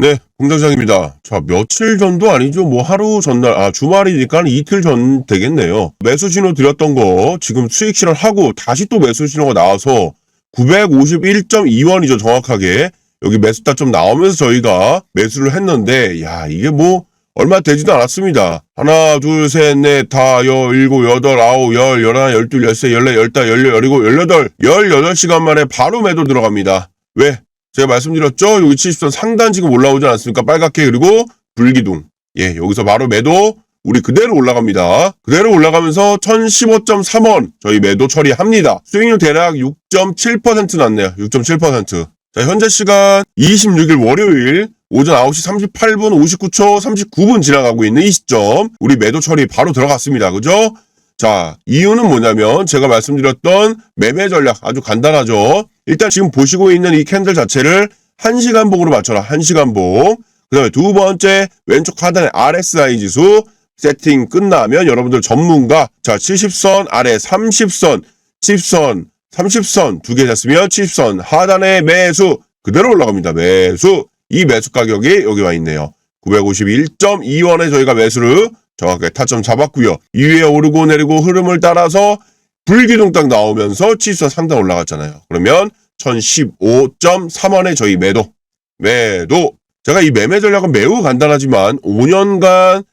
네, 공장장입니다. 자, 며칠 전도 아니죠. 뭐 하루 전날, 아, 주말이니까 이틀 전 되겠네요. 매수 신호 드렸던 거 지금 수익 실현하고 다시 또 매수 신호가 나와서 951.2원이죠. 정확하게. 여기 매수 타점 나오면서 저희가 매수를 했는데, 야, 이게 뭐, 얼마 되지도 않았습니다. 하나, 둘, 셋, 넷, 다, 여, 일곱, 여덟, 아홉, 열, 열하나, 열둘, 열세, 열네, 열다, 열여, 열일곱, 열여덟, 열여덟 시간 만에 바로 매도 들어갑니다. 왜? 제가 말씀드렸죠? 여기 70선 상단 지금 올라오지 않았습니까? 빨갛게 그리고 불기둥. 예, 여기서 바로 매도 우리 그대로 올라갑니다. 그대로 올라가면서 1015.3원 저희 매도 처리합니다. 수익률 대략 6.7% 났네요. 6.7%. 자, 현재 시간 26일 월요일 오전 9시 38분 59초 39분 지나가고 있는 이 시점 우리 매도 처리 바로 들어갔습니다. 그죠? 자, 이유는 뭐냐면 제가 말씀드렸던 매매 전략 아주 간단하죠. 일단 지금 보시고 있는 이 캔들 자체를 1시간 봉으로 맞춰라. 1시간 봉. 그 다음에 두 번째 왼쪽 하단에 RSI 지수 세팅 끝나면 여러분들 전문가 자 70선 아래 30선 10선 30선 두개 잤으면 70선 하단에 매수 그대로 올라갑니다. 매수 이 매수 가격이 여기 와 있네요. 951.2원에 저희가 매수를 정확하게 타점 잡았고요. 이위에 오르고 내리고 흐름을 따라서 불기둥 딱 나오면서 치수가 상당 올라갔잖아요. 그러면 1015.3원에 저희 매도. 매도. 제가 이 매매 전략은 매우 간단하지만 5년간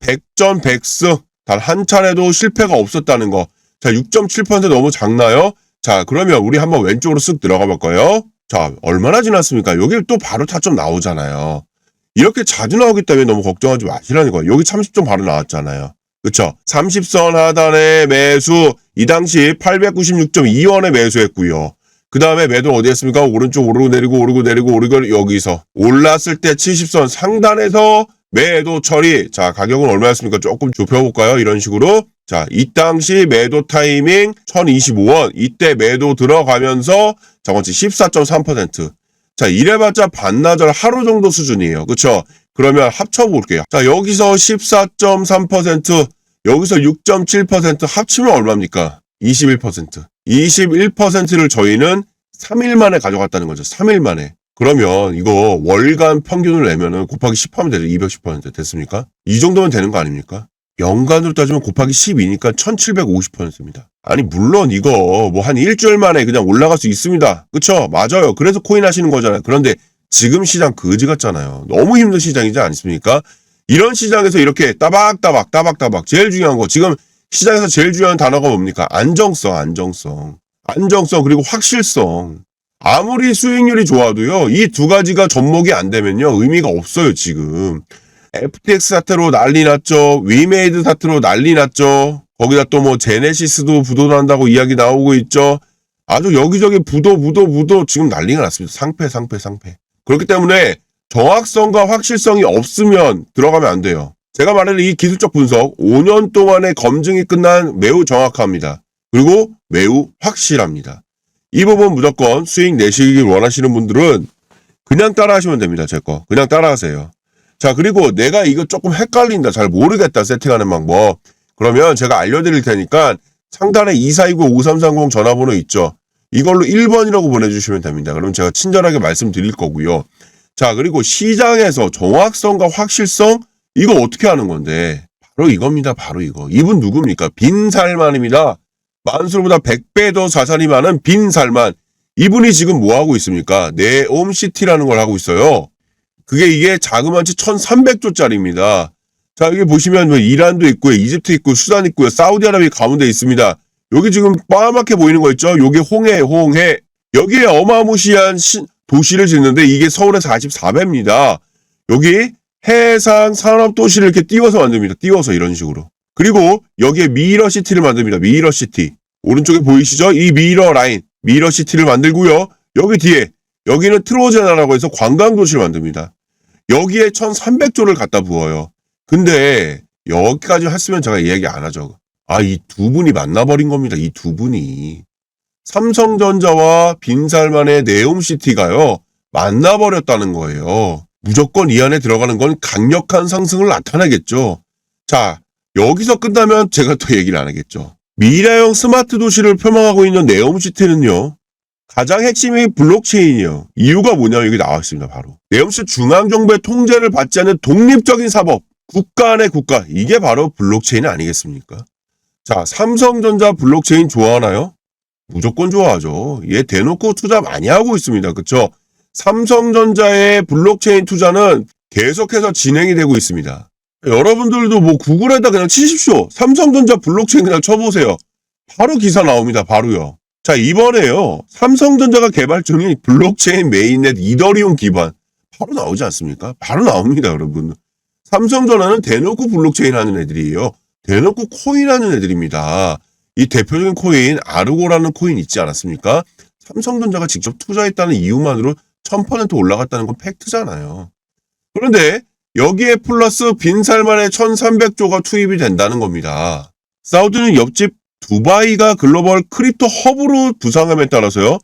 100전 100승 단 한 차례도 실패가 없었다는 거. 자, 6.7% 너무 작나요? 자, 그러면 우리 한번 왼쪽으로 쓱 들어가 볼까요? 자, 얼마나 지났습니까? 여기 또 바로 타점 나오잖아요. 이렇게 자주 나오기 때문에 너무 걱정하지 마시라는 거예요. 여기 30점 바로 나왔잖아요. 그쵸? 30선 하단에 매수, 이 당시 896.2원에 매수했고요. 그 다음에 매도 어디 했습니까? 오른쪽 오르고 내리고 오르고 내리고 오르고 여기서 올랐을 때 70선 상단에서 매도 처리. 자, 가격은 얼마였습니까? 조금 좁혀볼까요? 이런 식으로. 자, 이 당시 매도 타이밍 1025원. 이때 매도 들어가면서 저번치 14.3%. 자, 이래봤자 반나절 하루 정도 수준이에요. 그쵸? 그러면 합쳐볼게요. 자, 여기서 14.3%, 여기서 6.7% 합치면 얼마입니까? 21%. 21%를 저희는 3일 만에 가져갔다는 거죠. 3일 만에. 그러면 이거 월간 평균을 내면은 곱하기 10하면 되죠. 210% 됐습니까? 이 정도면 되는 거 아닙니까? 연간으로 따지면 곱하기 12니까 1750%입니다. 아니 물론 이거 뭐 한 일주일 만에 그냥 올라갈 수 있습니다. 그쵸? 맞아요. 그래서 코인 하시는 거잖아요. 그런데 지금 시장 거지 같잖아요. 너무 힘든 시장이지 않습니까? 이런 시장에서 이렇게 따박따박 따박따박 제일 중요한 거 지금 시장에서 제일 중요한 단어가 뭡니까? 안정성, 안정성. 안정성 그리고 확실성. 아무리 수익률이 좋아도요. 이 두 가지가 접목이 안 되면요. 의미가 없어요, 지금. FTX 사태로 난리 났죠. 위메이드 사태로 난리 났죠. 거기다 또 뭐 제네시스도 부도난다고 이야기 나오고 있죠. 아주 여기저기 부도 부도 부도 지금 난리가 났습니다. 상패 상패 상패. 그렇기 때문에 정확성과 확실성이 없으면 들어가면 안 돼요. 제가 말하는 이 기술적 분석 5년 동안의 검증이 끝난 매우 정확합니다. 그리고 매우 확실합니다. 이 부분 무조건 수익 내시길 원하시는 분들은 그냥 따라 하시면 됩니다. 제 거. 그냥 따라 하세요. 자, 그리고 내가 이거 조금 헷갈린다. 잘 모르겠다. 세팅하는 방법. 그러면 제가 알려드릴 테니까 상단에 2429-5330 전화번호 있죠. 이걸로 1번이라고 보내주시면 됩니다. 그럼 제가 친절하게 말씀드릴 거고요. 자, 그리고 시장에서 정확성과 확실성, 이거 어떻게 하는 건데? 바로 이겁니다. 바로 이거. 이분 누굽니까? 빈 살만입니다. 만수르보다 100배 더 자산이 많은 빈 살만. 이분이 지금 뭐 하고 있습니까? 네옴시티라는 걸 하고 있어요. 그게 이게 자그마치 1300조짜리입니다. 자, 여기 보시면 뭐 이란도 있고요, 이집트 있고, 수단 있고요, 사우디아라비아 가운데 있습니다. 여기 지금 빠맣게 보이는 거 있죠? 요게 홍해, 홍해. 여기에 어마무시한 시- 도시를 짓는데 이게 서울의 44배입니다. 여기 해상 산업 도시를 이렇게 띄워서 만듭니다. 띄워서 이런 식으로. 그리고 여기에 미러 시티를 만듭니다. 미러 시티. 오른쪽에 보이시죠? 이 미러 라인, 미러 시티를 만들고요. 여기 뒤에 여기는 트로제나라고 해서 관광 도시를 만듭니다. 여기에 1,300조를 갖다 부어요. 근데 여기까지 했으면 제가 이야기 안 하죠. 아, 이 두 분이 만나버린 겁니다. 이 두 분이. 삼성전자와 빈살만의 네옴시티가요, 만나버렸다는 거예요. 무조건 이 안에 들어가는 건 강력한 상승을 나타내겠죠. 자, 여기서 끝나면 제가 또 얘기를 안 하겠죠. 미래형 스마트 도시를 표방하고 있는 네옴시티는요, 가장 핵심이 블록체인이에요. 이유가 뭐냐면 여기 나와 있습니다. 바로 네옴스 중앙정부의 통제를 받지 않는 독립적인 사법, 국가 안의 국가 이게 바로 블록체인 아니겠습니까? 자, 삼성전자 블록체인 좋아하나요? 무조건 좋아하죠. 얘 대놓고 투자 많이 하고 있습니다. 그쵸? 삼성전자의 블록체인 투자는 계속해서 진행이 되고 있습니다. 여러분들도 뭐 구글에다 그냥 치십시오. 삼성전자 블록체인 그냥 쳐보세요. 바로 기사 나옵니다. 바로요. 자, 이번에요. 삼성전자가 개발 중인 블록체인 메인넷 이더리움 기반. 바로 나오지 않습니까? 바로 나옵니다, 여러분. 삼성전자는 대놓고 블록체인 하는 애들이에요. 대놓고 코인 하는 애들입니다. 이 대표적인 코인, 아르고라는 코인 있지 않았습니까? 삼성전자가 직접 투자했다는 이유만으로 1000% 올라갔다는 건 팩트잖아요. 그런데 여기에 플러스 빈살만의 1300조가 투입이 된다는 겁니다. 사우디는 옆집 두바이가 글로벌 크립토 허브로 부상함에 따라서요.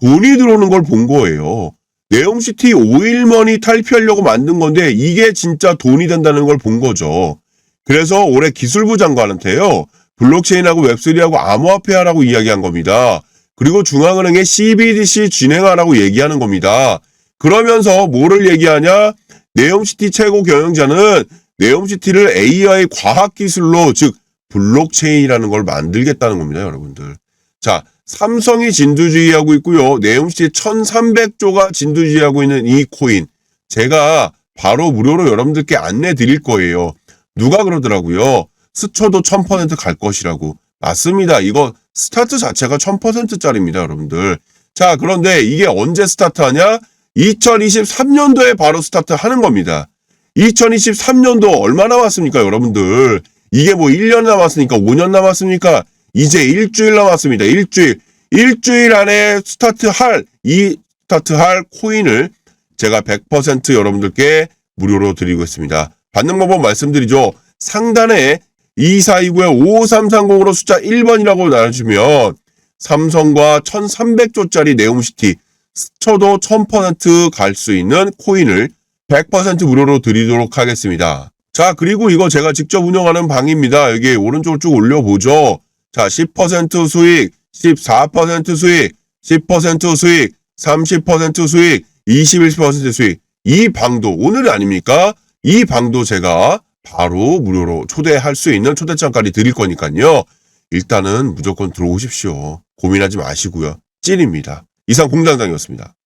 돈이 들어오는 걸 본 거예요. 네옴시티 오일머니 탈피하려고 만든 건데 이게 진짜 돈이 된다는 걸 본 거죠. 그래서 올해 기술부 장관한테요. 블록체인하고 웹3하고 암호화폐하라고 이야기한 겁니다. 그리고 중앙은행에 CBDC 진행하라고 얘기하는 겁니다. 그러면서 뭐를 얘기하냐? 네옴시티 최고 경영자는 네옴시티를 AI 과학기술로 즉 블록체인이라는 걸 만들겠다는 겁니다, 여러분들. 자, 삼성이 진두지휘하고 있고요. 네옴시티 1300조가 진두지휘하고 있는 이 코인. 제가 바로 무료로 여러분들께 안내 드릴 거예요. 누가 그러더라고요. 스쳐도 1000%갈 것이라고. 맞습니다. 이거 스타트 자체가 1000%짜리입니다, 여러분들. 자, 그런데 이게 언제 스타트하냐? 2023년도에 바로 스타트 하는 겁니다. 2023년도 얼마 남았습니까, 여러분들? 이게 뭐 1년 남았으니까 5년 남았습니까? 이제 일주일 남았습니다. 일주일. 일주일 안에 스타트 할, 이 스타트 할 코인을 제가 100% 여러분들께 무료로 드리고 있습니다. 받는 방법 말씀드리죠. 상단에 2429에 5330으로 숫자 1번이라고 나눠주면 삼성과 1300조짜리 네옴시티 스쳐도 1000%갈 수 있는 코인을 100% 무료로 드리도록 하겠습니다. 자, 그리고 이거 제가 직접 운영하는 방입니다. 여기 오른쪽으로 쭉 올려보죠. 자, 10% 수익, 14% 수익, 10% 수익, 30% 수익, 21% 수익. 이 방도 오늘 아닙니까? 이 방도 제가 바로 무료로 초대할 수 있는 초대장까지 드릴 거니까요. 일단은 무조건 들어오십시오. 고민하지 마시고요. 찐입니다. 이상 공장장이었습니다.